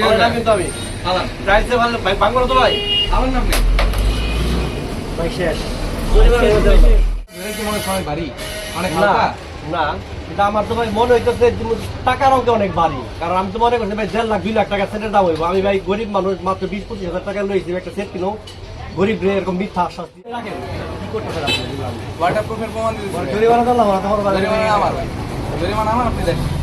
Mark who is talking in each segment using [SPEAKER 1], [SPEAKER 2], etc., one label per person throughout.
[SPEAKER 1] ভালো না কিন্তু আমি।
[SPEAKER 2] আলাম
[SPEAKER 1] ভালো ভাই বাংলা তো ভাই।
[SPEAKER 2] আমার নাম নেই।
[SPEAKER 1] ভাই শেষ।
[SPEAKER 2] বাড়ি অনেক হালকা?
[SPEAKER 1] না। কিন্তু আমার তো ভাই মনে হইতেছে টাকার অঙ্কে অনেক বাড়ি কারণ আমি তো মনে করছি ভাই দেড় লাখ দুই লাখ টাকা সেটের দাম হইব। আমি ভাই গরিব মানুষ মাত্র বিশ পঁচিশ হাজার টাকা লইছি একটা সেট কিনো গরিব রে এরকম মিথ্যা আশ্বাস দিয়ে রাখেন কি
[SPEAKER 2] প্রমাণ
[SPEAKER 1] জরিমানা দিলাম না
[SPEAKER 2] জরিমানা আমার ভাই। জরিমানা আমার আপনি দেখেন।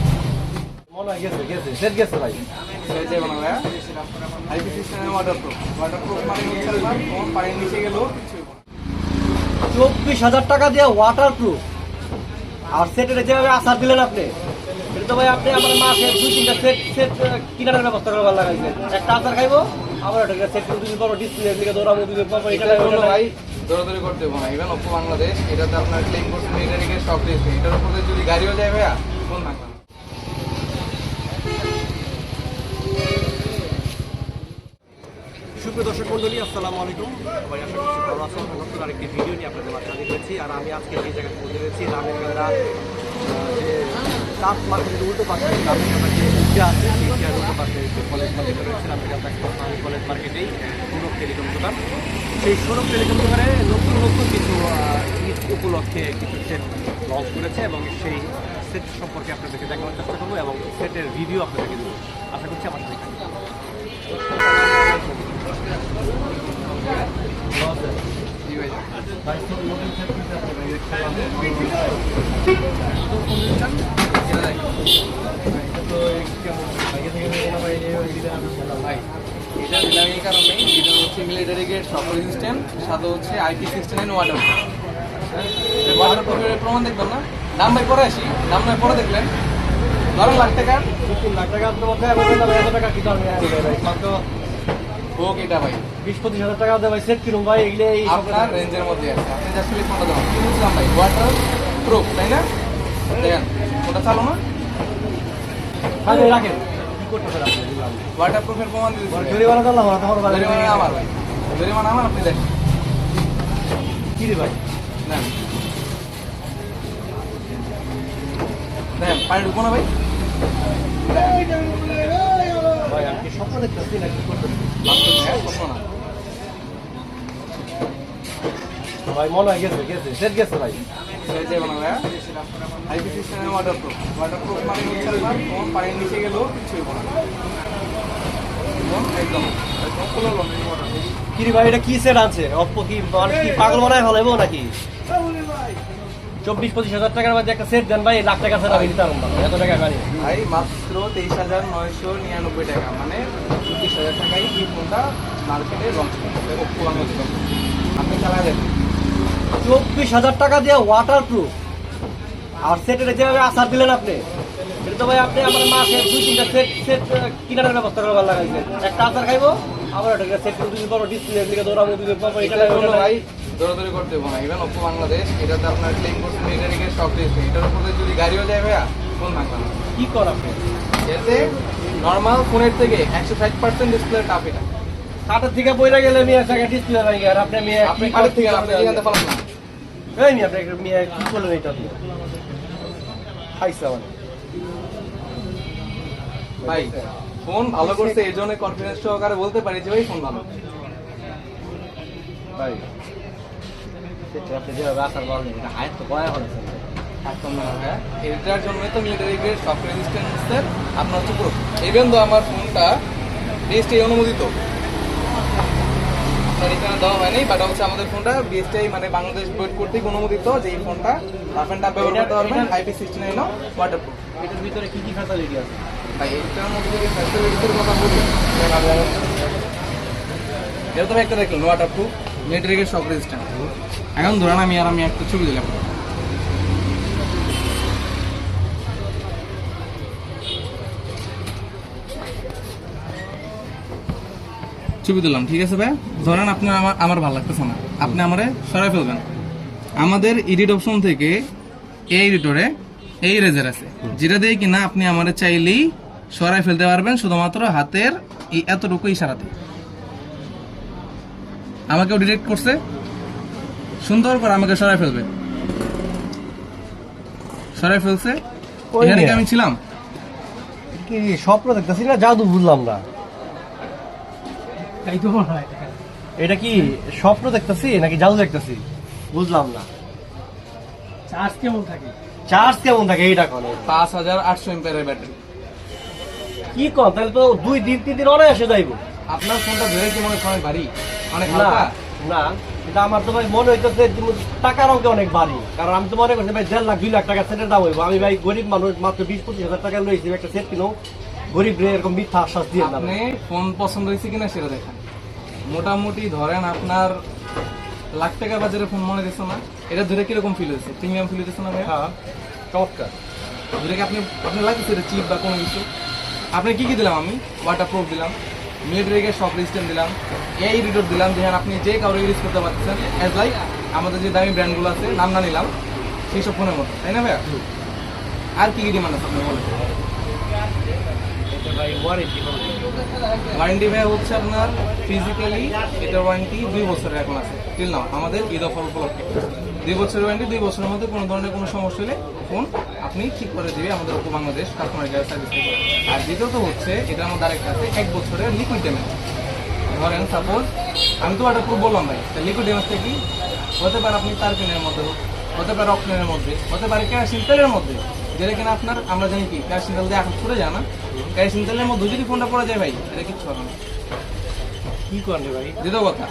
[SPEAKER 1] চব্বিশ হাজার টাকা দিয়ে ওয়াটার প্রুফ আর সেটের যেভাবে আসার দিলেন আপনি এটা তো ভাই আপনি আমার মাসে দুই তিনটা সেট সেট কিনার ব্যবস্থা করবার লাগাইছেন। একটা আচার খাইবো আবার একটা সেট দুদিন পর ডিসপ্লে দিকে দৌড়াবো দুদিন পর এটা
[SPEAKER 2] এটা ভাই দৌড়াদৌড়ি করতে হবে না। ইভেন ওপো বাংলাদেশ এটাতে আপনার ক্লেম করছে মিলিটারিকে সব দিয়েছে। এটার উপরে যদি গাড়িও যায় ভাইয়া ফোন থাকবে
[SPEAKER 1] সুপ্রিয় দর্শক মন্ডলী, আসসালামু আলাইকুম। সবাই আশা করছি ভালো আছেন। নতুন আরেকটি ভিডিও নিয়ে আপনাদের মাঝে হাজির আর আমি আজকে যে জায়গায় পৌঁছে রয়েছি রামের গেন্দা যে চাপ মার্কেটের উল্টো পাশে রামের গেন্দা যে ইন্ডিয়া আছে, সেই ইন্ডিয়ার উল্টো পাশে যে কলেজ মার্কেট মার্কেটেই সুরভ টেলিকম দোকান। সেই সুরভ টেলিকম নতুন নতুন কিছু ঈদ উপলক্ষে কিছু সেট লঞ্চ করেছে এবং সেই সেট সম্পর্কে আপনাদেরকে দেখানোর চেষ্টা করব এবং সেটের রিভিউ আপনাদেরকে দেবো। আশা করছি আমার সাথে থাকবেন।
[SPEAKER 2] জি ভাই ভাই এটা এটা হচ্ছে মিলিটারি গ্রেড সফট সিস্টেম সাথে হচ্ছে IP system and water water প্রমাণ দেখবেন না দাম ভাই পরে আসি দাম ভাই পরে দেখলেন বারো লাখ
[SPEAKER 1] তিন লাখ টাকার মধ্যে আমি এত টাকা কি দাম
[SPEAKER 2] হোক এটা ভাই
[SPEAKER 1] বিশ পঁচিশ হাজার টাকা ভাই সেট কিনুম ভাই এগুলো এই
[SPEAKER 2] আপনার রেঞ্জের মধ্যে আছে। আপনি জাস্ট খালি ফোনটা দেবেন কি বুঝলাম ভাই ওয়াটার প্রুফ তাই না? দেখেন ওটা চালো না?
[SPEAKER 1] ভাই রাখেন। আপনি?
[SPEAKER 2] ওয়াটার প্রুফের প্রমাণ দিতে
[SPEAKER 1] জরিমানা দিলাম না বাড়ি
[SPEAKER 2] জরিমানা আমার ভাই। জরিমানা আমার আপনি দেখেন
[SPEAKER 1] কি রে ভাই?
[SPEAKER 2] নেন। দেখেন পানি ঢুকবো না ভাই।
[SPEAKER 1] ভাই কি স্বপ্ন দেখতেছি না কি করতেছি
[SPEAKER 2] হ্যাঁ, না।
[SPEAKER 1] ভাই, মনে হয় গেছে গেছে সেট গেছে ভাই।
[SPEAKER 2] নিচে গেলেও কিছু হবে না একদম একদম একদম ফুল হলো না waterproof।
[SPEAKER 1] কি রে ভাই, এটা কি সেট আছে? অপ্পো কি কি পাগল মনে হয় হলাইবো নাকি? চব্বিশ, পঁচিশ হাজার টাকার মধ্যে একটা সেট দেন ভাই, লাখ টাকা সেট আমি দিতে পারব এত টাকা গাড়ি
[SPEAKER 2] ভাই, মাত্র তেইশ হাজার নয়শো নিরানব্বই টাকা মানে চব্বিশ হাজার টাকায় এই ফোনটা মার্কেটে লঞ্চ করছে ওপ্পো আপনি চালা দেখুন
[SPEAKER 1] চব্বিশ হাজার টাকা দিয়ে ওয়াটার প্রুফ আর সেটের যেভাবে আসার দিলেন আপনি এটা তো ভাই আপনি আমার মাসে দুই তিনটা সেট সেট কিনার ব্যবস্থা লাগাইছেন। একটা আচার খাইবো আবার একটা সেট দুদিন পর ডিসপ্লে দিকে দৌড়াবো দুদিন পর এটা
[SPEAKER 2] ভাই দৌড়াদৌড়ি করতে না। ইভেন ওপ্পো বাংলাদেশ এটাতে আপনার ক্লেম সব দিয়েছে। এটার উপরে যদি গাড়িও যায় ভাইয়া ফোন না।
[SPEAKER 1] কি কর আপনি?
[SPEAKER 2] এতে নর্মাল ফোনের থেকে একশো ষাট পার্সেন্ট ডিসপ্লে টাপ এটা।
[SPEAKER 1] কাঠের থেকে বইরা গেলে মেয়ে একটা ডিসপ্লে ভাই আর আপনি মেয়ে
[SPEAKER 2] আপনি থেকে আপনি ফেলান না।
[SPEAKER 1] এই মেয়ে আপনি একটা মেয়ে কি করলেন এটা? আপনি খাইছে আমার
[SPEAKER 2] ভাই ফোন ভালো করছে এই জন্য কনফিডেন্স সহকারে বলতে পারি যে ভাই ফোন ভালো।
[SPEAKER 1] ভাই আপনি যেভাবে আসার বলেন এটা হায়াত তো কয়া হয়েছে
[SPEAKER 2] একদম এটার জন্যই তো মিলিটারি গ্রেড সফটওয়্যার রেজিস্ট্যান্সের আপনার হচ্ছে প্রুফ ইভেন তো আমার ফোনটা অনুমোদিত। দেওয়া হয়নি বাট হচ্ছে আমাদের ফোনটা বিএসটিআই মানে বাংলাদেশ বোর্ড কর্তৃক অনুমোদিত যে এই ফোনটা রাফ অ্যান্ড টাফ ব্যবহার করতে পারবেন আইপি সিক্সটি নাইন ওয়াটারপ্রুফ
[SPEAKER 1] এটার ভিতরে কি কি ফ্যাসিলিটি আছে?
[SPEAKER 2] ভাই এটার মধ্যে যদি ফ্যাসিলিটির কথা বলি একটা দেখলেন এখন ধরেন আমি আর আমি একটা ছবি দিলাম। ছবি দিলাম ঠিক আছে ভাই? ধরেন আপনার আমার আমার ভালো লাগতেছে না। আপনি আমারে সরাই ফেলবেন। আমাদের এডিট অপশন থেকে এই এডিটরে এই রেজার আছে। যেটা দিয়ে কিনা আপনি আমারে চাইলেই সরাই ফেলতে পারবেন শুধুমাত্র হাতের এই এতটুকু ইশারাতে। আমাকেও ডিটেক্ট করছে। সুন্দর করে আমাকে সরাই ফেলবে। সরাই ফেলছে। এখানে কি আমি ছিলাম?
[SPEAKER 1] কি স্বপ্ন দেখতেছি না জাদু বুঝলাম না।
[SPEAKER 3] তাই তো মনে হয়
[SPEAKER 1] এটা কি স্বপ্ন দেখতেছি নাকি জাদু দেখতেছি? বুঝলাম না।
[SPEAKER 3] চার্জ কেমন থাকে?
[SPEAKER 1] চার্জ কেমন থাকে এইটা কোন?
[SPEAKER 2] পাঁচ হাজার আটশো এমপিয়ারের ব্যাটারি।
[SPEAKER 1] কি কম তাহলে তো দুই দিন তিন দিন যাইবো।
[SPEAKER 2] আপনার ফোনটা ধরে কি মনে হয় অনেক ভারী? অনেক
[SPEAKER 1] না
[SPEAKER 2] হালকা?
[SPEAKER 1] না। কিন্তু আমার তো ভাই মনে হইতেছে টাকার অঙ্কে অনেক বাড়ি কারণ আমি তো মনে করছি ভাই দেড় লাখ দুই লাখ টাকা সেটের দাম হইব। আমি ভাই গরিব মানুষ মাত্র বিশ পঁচিশ হাজার টাকা লইছি একটা সেট কিনো। গরিব রে এরকম মিথ্যা আশ্বাস দিয়ে
[SPEAKER 2] আপনি ফোন পছন্দ হয়েছে কিনা সেটা দেখেন। মোটামুটি ধরেন আপনার লাখ টাকা বাজারে ফোন মনে দিচ্ছে না? এটা ধরে কীরকম ফিল হয়েছে? প্রিমিয়াম ফিল হচ্ছে না ভাই
[SPEAKER 1] হ্যাঁ চমৎকার।
[SPEAKER 2] ধরে কি আপনি আপনি লাগতেছে এটা চিপ বা কোনো কিছু? আপনি কি কি দিলাম আমি? ওয়াটার প্রুফ দিলাম রেগের সব রেজিস্ট্যান্ট দিলাম এই রিডোর দিলাম যে আপনি যে কাউরে ইউজ করতে পারতেছেন অ্যাজ লাইক আমাদের যে দামি ব্র্যান্ডগুলো আছে নাম না নিলাম সেই সব ফোনের মতো তাই না ভাইয়া? আর কি কি ডিমান্ড আছে আপনি বলেন?
[SPEAKER 1] ওয়ারেন্টি
[SPEAKER 2] ভাই হচ্ছে আপনার ফিজিক্যালি এটার ওয়ারেন্টি দুই বছরের এখন আছে। টিল নাও আমাদের ঈদ অফার উপলক্ষে। দুই বছরের ওয়ারেন্টি দুই বছরের মধ্যে কোনো ধরনের কোনো সমস্যা হলে ফোন আপনি ঠিক করে দিবে আমাদের Oppo Bangladesh customer care service থেকে। আর দ্বিতীয়ত হচ্ছে, এটার মধ্যে আরেকটা আছে, এক বছরের লিকুইড ড্যামেজ ধরেন সাপোজ আমি তো একটা খুব বললাম ভাই লিকুইড ড্যামেজটা কি? হতে পারে আপনি তার পিনের মধ্যে হতে পারে অক্সিজেনের মধ্যে, হতে পারে কেরাসিন তেলের মধ্যে। যেটা কিনা আপনার আমরা জানি কি কেরাসিন তেল দিয়ে আকাশ ছুটে যায় না। কেরাসিন তেলের মধ্যে যদি ফোনটা পড়ে যায় ভাই এটা কিচ্ছু হবে না।
[SPEAKER 1] কি করবে ভাই?
[SPEAKER 2] দ্বিতীয় কথা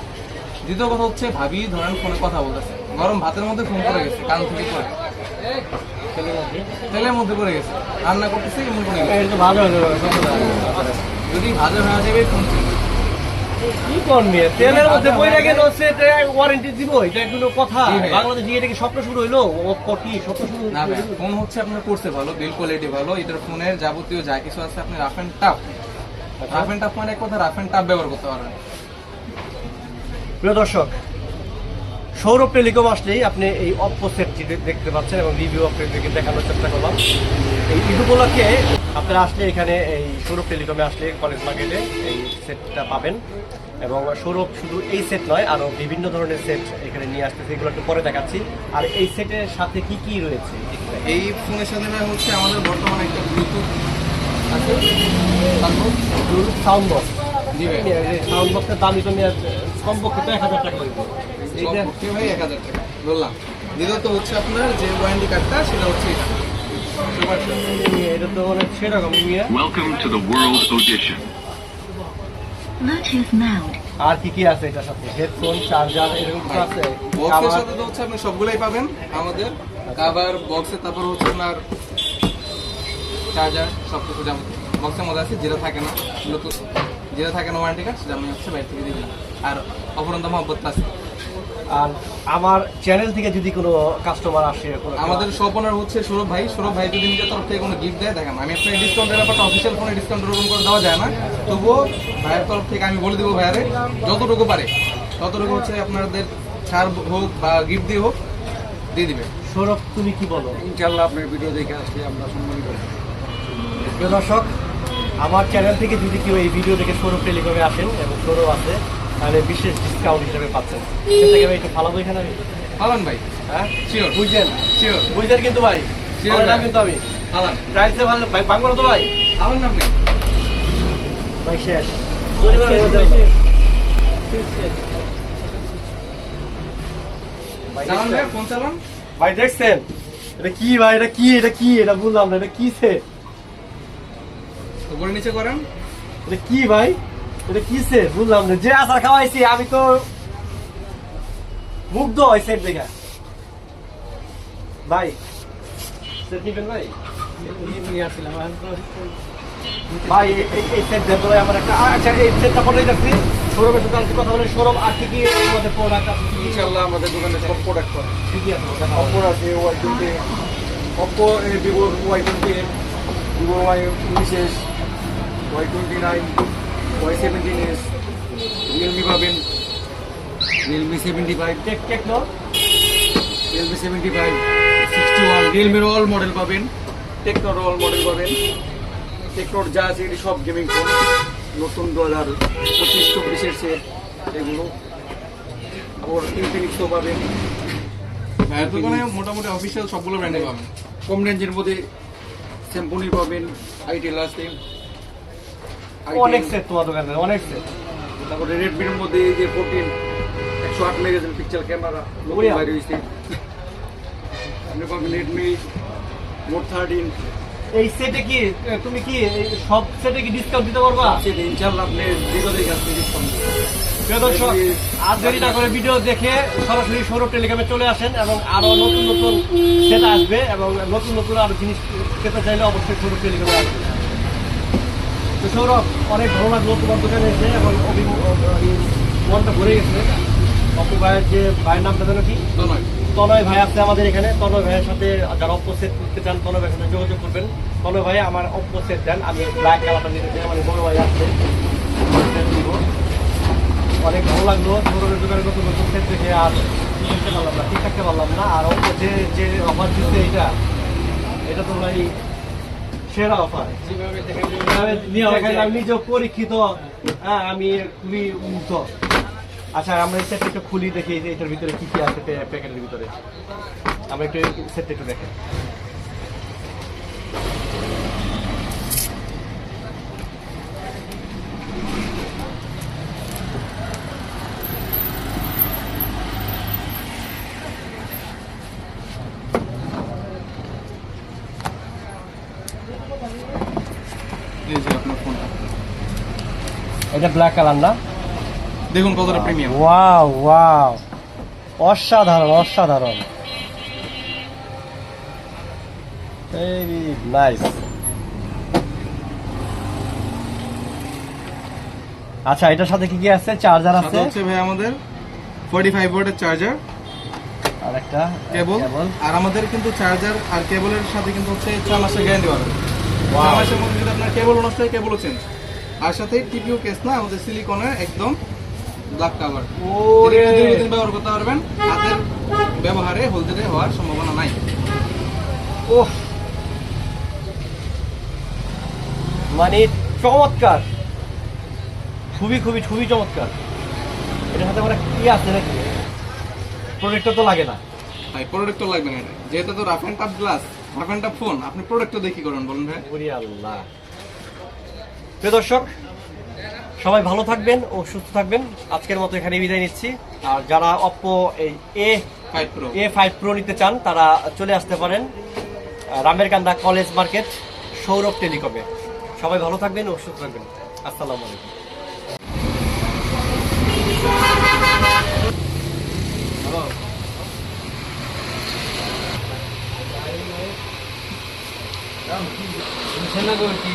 [SPEAKER 2] দ্বিতীয় কথা হচ্ছে ভাবি ধরেন ফোনে কথা বলতেছে। গরম ভাতের মধ্যে ফোন করে গেছে কান থেকে পড়ে। তেলের মধ্যে পড়ে গেছে। রান্না করতেছে এমন করে গেছে।
[SPEAKER 1] ভালো
[SPEAKER 2] যদি ভাজা হয়ে যাবে ফোন
[SPEAKER 1] কি করবে? তেলের মধ্যে বইরা গেল সেটা ওয়ারেন্টি দিব এটা কোনো কথা। বাংলাদেশে এটা কি স্বপ্ন শুরু হইল কি স্বপ্ন শুরু
[SPEAKER 2] না ফোন হচ্ছে আপনার করছে ভালো বিল কোয়ালিটি ভালো এটার ফোনের যাবতীয় যা কিছু আছে আপনি rough and tough rough and tough মানে এক কথা রাফ অ্যান্ড টাফ ব্যবহার করতে পারবেন।
[SPEAKER 1] প্রিয় দর্শক সৌরভ টেলিকম আসলেই আপনি এই অপ্পো সেটটি দেখতে পাচ্ছেন এবং রিভিউ আপনাদেরকে দেখানোর চেষ্টা করলাম। এই ঈদ উপলক্ষে আপনারা আসলে এখানে এই সৌরভ টেলিকমে আসলে কলেজ মার্কেটে এই সেটটা পাবেন এবং সৌরভ শুধু এই সেট নয় আরও বিভিন্ন ধরনের সেট এখানে নিয়ে আসতেছে। এগুলো একটু পরে দেখাচ্ছি। আর এই সেটের সাথে কি কি রয়েছে?
[SPEAKER 2] এই ফোনের সাথে হচ্ছে আমাদের বর্তমানে একটা ব্লুটুথ আছে।
[SPEAKER 1] সাউন্ড বক্স সাউন্ড বক্সের নিয়ে কমপক্ষে তো এক হাজার টাকা এইটা
[SPEAKER 2] কমপক্ষে ভাই এক হাজার টাকা বললাম দ্বিতীয়ত হচ্ছে আপনার যে ওয়ারেন্টি কার্ডটা সেটা হচ্ছে এটা। Super shop.
[SPEAKER 1] এটা তো অনেক সেরকম নিয়ে
[SPEAKER 4] Welcome to the World Audition.
[SPEAKER 5] Bluetooth mode.
[SPEAKER 1] আর কি কি আছে এটার সাথে হেডফোন চার্জার এরকম আছে
[SPEAKER 2] বক্সের সাথে তো হচ্ছে আপনি সবগুলাই পাবেন আমাদের কাভার বক্সে তারপর হচ্ছে আপনার চার্জার সব কিছু যেমন বক্সের মধ্যে আছে যেটা থাকে না ব্লুটুথ যেটা থাকে না ওয়ারেন্টি কার্ড সেটা আমি হচ্ছে বাইরে থেকে দিলাম আর অপরন্ত মহব্বত আছে
[SPEAKER 1] আর আমার চ্যানেল থেকে যদি কোনো কাস্টমার আসে
[SPEAKER 2] আমাদের ওনার হচ্ছে সৌরভ ভাই। সৌরভ ভাই যদি নিজের তরফ থেকে কোনো গিফট দেয় দেখেন আমি আপনার ডিসকাউন্টের ব্যাপারটা অফিসিয়াল ফোনে ডিসকাউন্ট ওরকম করে দেওয়া যায় না। তবুও ভাইয়ের তরফ থেকে আমি বলে দেবো ভাইয়ারে যতটুকু পারে ততটুকু হচ্ছে আপনাদের ছাড় হোক বা গিফট দিয়ে হোক দিয়ে দিবে।
[SPEAKER 1] সৌরভ তুমি কি বলো?
[SPEAKER 6] ইনশাল্লাহ আপনার ভিডিও দেখে আসলে আমরা সম্মানিত।
[SPEAKER 1] প্রিয় দর্শক আমার চ্যানেল থেকে যদি কেউ এই ভিডিও দেখে সৌরভ টেলিকমে আসেন এবং সৌরভ আছে তাহলে বিশেষ ডিসকাউন্ট হিসেবে পাচ্ছেন। আমি একটু ফালাবো এখানে আমি
[SPEAKER 2] পালান ভাই।
[SPEAKER 1] হ্যাঁ?
[SPEAKER 2] শিওর
[SPEAKER 1] বুঝছেন
[SPEAKER 2] শিওর
[SPEAKER 1] বুঝছেন কিন্তু ভাই? নাম কিন্তু আমি।
[SPEAKER 2] পালান।
[SPEAKER 1] প্রাইসে ভালো ভাই বাংলা তো ভাই।
[SPEAKER 2] পালান না আপনি
[SPEAKER 1] ভাই শেষ। ভাই দেখছেন?
[SPEAKER 2] ফোন চালান।
[SPEAKER 1] ভাই দেখছেন? এটা কি ভাই? এটা কি? এটা কি? এটা বুঝলাম না এটা কি সেট
[SPEAKER 2] উপরে নিচে করেন।
[SPEAKER 1] এটা কি ভাই? এটা কি সেট বুঝলাম না। যে আচার খাওয়াইছি আমি তো মুগ্ধ হয় সেট দেখা। ভাই সেট নিবেন ভাই? ভাই এই- সেট দেন আমার একটা আচ্ছা এই সেটটা পরে যাচ্ছি। সৌরভের সাথে আজকে কথা বলে। সৌরভ আর কি কি আমাদের প্রোডাক্ট আছে? কি-
[SPEAKER 6] আমাদের দোকানে সব প্রোডাক্ট পাবেন
[SPEAKER 1] কি কি আছে দেখাও।
[SPEAKER 6] অপো আছে ওয়াই টোয়েন্টি অপো ভিভোর ওয়াই টোয়েন্টি ভিভো ওয়াই উনিশ Y twenty nine Y seventeen S realme পাবেন। Realme seventy five
[SPEAKER 1] tech Tecno
[SPEAKER 6] realme seventy five sixty one রিয়েলমির all model পাবেন। টেকনোর অল মডেল পাবেন। টেকনোর যা আছে এটি সব গেমিং ফোন নতুন দু হাজার পঁচিশ চব্বিশের সেট এগুলো। আবার ইনফিনিক্সও পাবেন।
[SPEAKER 2] ভাইয়ের দোকানে মোটামুটি অফিসিয়াল সবগুলো ব্র্যান্ডে পাবেন।
[SPEAKER 6] কম রেঞ্জের মধ্যে স্যাম্পনি পাবেন আইটেল আছে।
[SPEAKER 1] অনেক সেট তোমার দোকানে অনেক সেট
[SPEAKER 6] তারপরে রেডমির মধ্যে এই যে ফোরটিন একশো আট মেগাপিক্সেল পিকচার ক্যামেরা বাইরে হয়েছে আপনি পাবেন রেডমি নোট থার্টিন
[SPEAKER 1] এই সেটে কি তুমি কি সব সেটে কি ডিসকাউন্ট দিতে পারবা?
[SPEAKER 6] সেটা ইনশাল্লাহ আপনি বিগতের কাছ থেকে ডিসকাউন্ট
[SPEAKER 1] প্রিয় দর্শক আর দেরি না করে ভিডিও দেখে সরাসরি সৌরভ টেলিগ্রামে চলে আসেন এবং আরও নতুন নতুন সেট আসবে এবং নতুন নতুন আরও জিনিস পেতে চাইলে অবশ্যই সৌরভ টেলিগ্রামে আসবে তো সৌরভ অনেক ভালো লাগল তোমার দোকানে এসে এবং মনটা ভরে গেছে। অপু ভাইয়ের যে ভাইয়ের নামটা যেন কি? তনয়। ভাই আছে আমাদের এখানে। তনয় ভাইয়ের সাথে যারা অপ্পো সেট করতে চান তনয় ভাইয়ের সাথে যোগাযোগ করবেন। তনয় ভাই আমার অপ্পো সেট দেন আমি ব্ল্যাক কালারটা নিতে চাই। আমার বড় ভাই আছে। অনেক ভালো লাগল। সৌরভের দোকানে নতুন নতুন সেট দেখে আর পারলাম না ঠিক থাকতে পারলাম না। আর অপ্পো যে যে অফার দিচ্ছে এটা এটা তো ভাই সেরা অফার আমি নিজেও পরীক্ষিত হ্যাঁ আমি খুবই উন্নত। আচ্ছা আমরা এই সেটটা একটু খুলি দেখি যে এটার ভিতরে কি কি আছে প্যাকেটের ভিতরে। আমরা একটু সেটটা একটু দেখেন এটা ব্ল্যাক কালার না?
[SPEAKER 2] দেখুন কতটা প্রিমিয়াম
[SPEAKER 1] ওয়াও ওয়াও অসাধারণ অসাধারণ। ভেরি নাইস আচ্ছা এটার সাথে কি কি আছে? চার্জার আছে।
[SPEAKER 2] হচ্ছে ভাই আমাদের 45 ভোল্টের চার্জার
[SPEAKER 1] আর একটা
[SPEAKER 2] কেবল আর আমাদের কিন্তু চার্জার আর কেবলের সাথে কিন্তু হচ্ছে ছয় মাসের গ্যারান্টি পাবেন ছয় মাসের মধ্যে যদি আপনার কেবল নষ্ট হয় কেবলও চেঞ্জ আর সাথে টিপিউ কেস না আমাদের সিলিকনের একদম ব্ল্যাক কাভার
[SPEAKER 1] ওরে।
[SPEAKER 2] দীর্ঘদিন ব্যবহার করতে পারবেন। হাতের ব্যবহারে হলদে হওয়ার সম্ভাবনা নাই।
[SPEAKER 1] ওহ। মানে চমৎকার। খুবই খুবই খুবই চমৎকার। এটার সাথে মানে কি আছে নাকি? প্রোডেক্টর তো লাগে না।
[SPEAKER 2] ভাই প্রোডাক্ট তো লাগবে না এটা। যেহেতু তো rough and tough glass rough and tough phone আপনি প্রোডাক্টটা দেখি করেন বলুন ভাই।
[SPEAKER 1] ওরে আল্লাহ। প্রিয় দর্শক সবাই ভালো থাকবেন ও সুস্থ থাকবেন। আজকের মতো এখানে বিদায় নিচ্ছি। আর যারা অপ্পো এই A
[SPEAKER 2] five pro
[SPEAKER 1] A five pro নিতে চান তারা চলে আসতে পারেন আহ, রামেরকান্দা কলেজ মার্কেট সৌরভ টেলিকমে। সবাই ভালো থাকবেন ও সুস্থ থাকবেন। আসসালামু আলাইকুম।
[SPEAKER 3] কি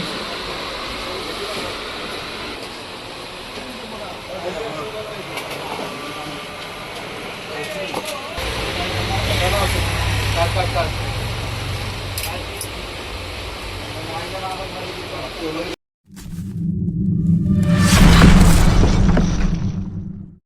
[SPEAKER 3] Gracias.